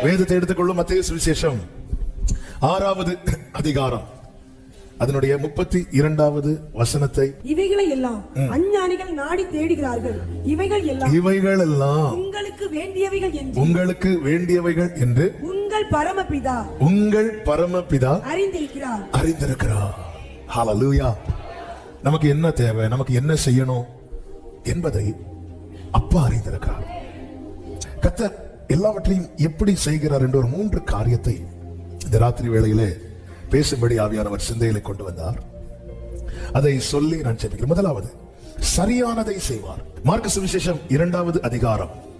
வேதத்தை எடுத்துக்கொள்ளும் மத்திய சுவிசேஷம் ஆறாவது அதிகாரம். அதனுடைய முப்பத்தி இரண்டாவது வசனத்தை இவைகளை எல்லாம் அஞ்ஞானிகள் நாடி தேடுகிறார்கள். இவைகள் எல்லாம் இவைகள் எல்லாம் உங்களுக்கு வேண்டியவைகள் என்று. உங்களுக்கு வேண்டியவைகள் என்று உங்கள் பரமபிதா உங்கள் பரமபிதா அறிந்திருக்கிறார். அறிந்திருக்கிறார். ஹalleluya நமக்கு என்ன தேவை? நமக்கு என்ன செய்யணும்? என்பதை அப்பா அறிந்திருக்கிறார். கத்தர் எல்லாவற்றையும் எப்படி செய்கிறார் என்ற ஒரு மூன்று காரியத்தை இந்த ராத்திரி வேளையிலே பேசும்படி ஆவியானவர் சிந்தையிலே கொண்டு வந்தார். அதை சொல்லி நான் ஜெபிக்கிறேன். முதலாவது சரியானதை செய்வார். மார்க்க சுவிசேஷம் இரண்டாவது அதிகாரம்.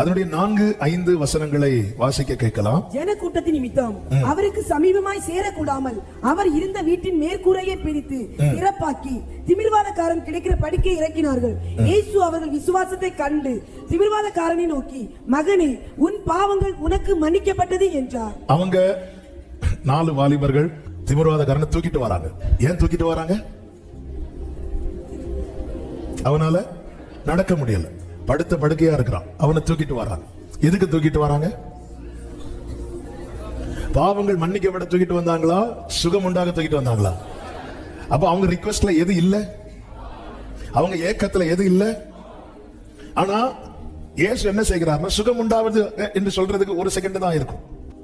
அதனுடைய நான்கு ஐந்து வசனங்களை வாசிக்க கேட்கலாம். ஜன கூட்டத்தின் நிமித்தம் அவருக்கு சமீபமாய் சேரக்கூடாமல் அவர் இருந்த வீட்டின் மேற்கூரையை பிரித்து திறப்பாக்கி திமிர்வாதக்காரன் கிடைக்கிற படிக்கை இறக்கினார்கள். இயேசு அவர்கள் விசுவாசத்தை கண்டு திமிர்வாதக்காரனை நோக்கி மகனே உன் பாவங்கள் உனக்கு மன்னிக்கப்பட்டது என்றார். அவங்க நாலு வாலிபர்கள் திமிர்வாதக்காரனை தூக்கிட்டு வராங்க. ஏன் தூக்கிட்டு வராங்க? அவனால நடக்க முடியல. படுத்த படுக்கையா இருக்கிறான். அவனை தூக்கிட்டு வராங்க எதுக்கு தூக்கிட்டு வராங்க? பாவங்கள் மன்னிக்கப்பட தூக்கிட்டு வந்தாங்களா? சுகம் உண்டாக தூக்கிட்டு வந்தாங்களா? அப்ப அவங்க ரிக்வெஸ்ட்ல எது இல்ல? அவங்க ஏக்கத்துல எது இல்ல? ஆனா இயேசு என்ன செய்கிறார் சுகம் உண்டாவது என்று சொல்றதுக்கு ஒரு செகண்ட் தான் இருக்கும்.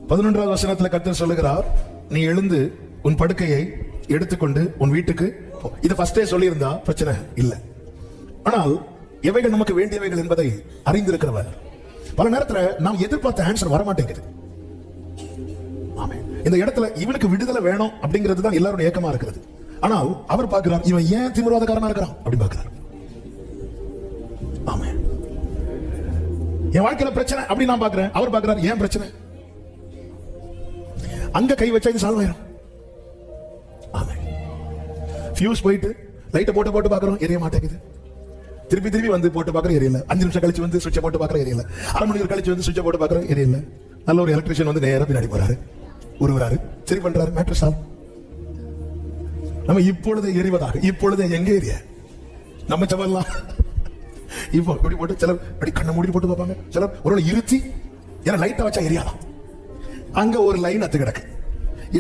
பதினொன்றாவது வசனத்துல கர்த்தர் சொல்லுகிறார் நீ எழுந்து உன் படுக்கையை எடுத்துக்கொண்டு உன் வீட்டுக்கு போ. ஃபர்ஸ்டே சொல்லியிருந்தா பிரச்சனை இல்லை. ஆனால் எவைகள் நமக்கு வேண்டியவைகள் என்பதை அறிந்திருக்கிறவர். பல நேரத்துல நாம் எதிர்பார்த்த ஆன்சர் வர மாட்டேங்குது இந்த இடத்துல இவனுக்கு விடுதலை வேணும் அப்படிங்கிறது தான் எல்லாரோட ஏக்கமா இருக்கிறது. ஆனால் அவர் பார்க்கிறார் இவன் ஏன் திமிர்வாதக்காரனா இருக்கிறான்? அப்படின்னு பார்க்கிறார். என் வாழ்க்கையில பிரச்சனை அப்படி நான் பார்க்கிறேன். அவர் பார்க்கிறார் ஏன் பிரச்சனை? அங்க கை வச்சா இது சாதமாயிரும் ஆயிரும். ஃபியூஸ் போயிட்டு லைட்டை போட்டு போட்டு பார்க்கறோம் எரிய மாட்டேங்குது. திருப்பி திருப்பி வந்து போட்டு பார்க்குற எரியல அஞ்சு நிமிஷம் கழிச்சு வந்து சுவிட்சை போட்டு பார்க்குற எரியல அரை மணி நேரம் கழிச்சு வந்து சுவிட்சை போட்டு பார்க்குற எரியல நல்ல ஒரு எலக்ட்ரிஷியன் வந்து நேராக பின்னாடி போறாரு. உருவுறாரு. சரி பண்றாரு. மேட்ரஸ் சால்வ் நம்ம இப்பொழுது எரிவதாக இப்பொழுது எங்க ஏரிய? நம்ம செவல்லாம். இப்போ இப்படி போட்டு சிலர் அப்படி கண்ணை மூடி போட்டு பார்ப்பாங்க. சிலர் ஒரு இருத்தி ஏன்னா லைட்டை வச்சா எரியாதான் அங்க ஒரு லைன் அத்து கிடக்கு.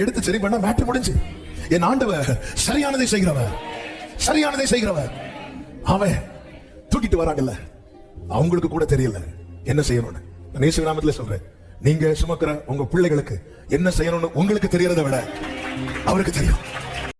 எடுத்து சரி பண்ணா மேட்ரு முடிஞ்சு. என் ஆண்டவ சரியானதை செய்கிறவர். சரியானதை செய்கிறவர். அவன் தூக்கிட்டு வராங்கல்ல? அவங்களுக்கு கூட தெரியல. என்ன செய்யணும்னு. நான் இயேசு நாமத்துல சொல்றேன். நீங்க சுமக்கிற உங்க பிள்ளைகளுக்கு என்ன செய்யணும்னு உங்களுக்கு தெரியறதை விட அவருக்கு தெரியும்.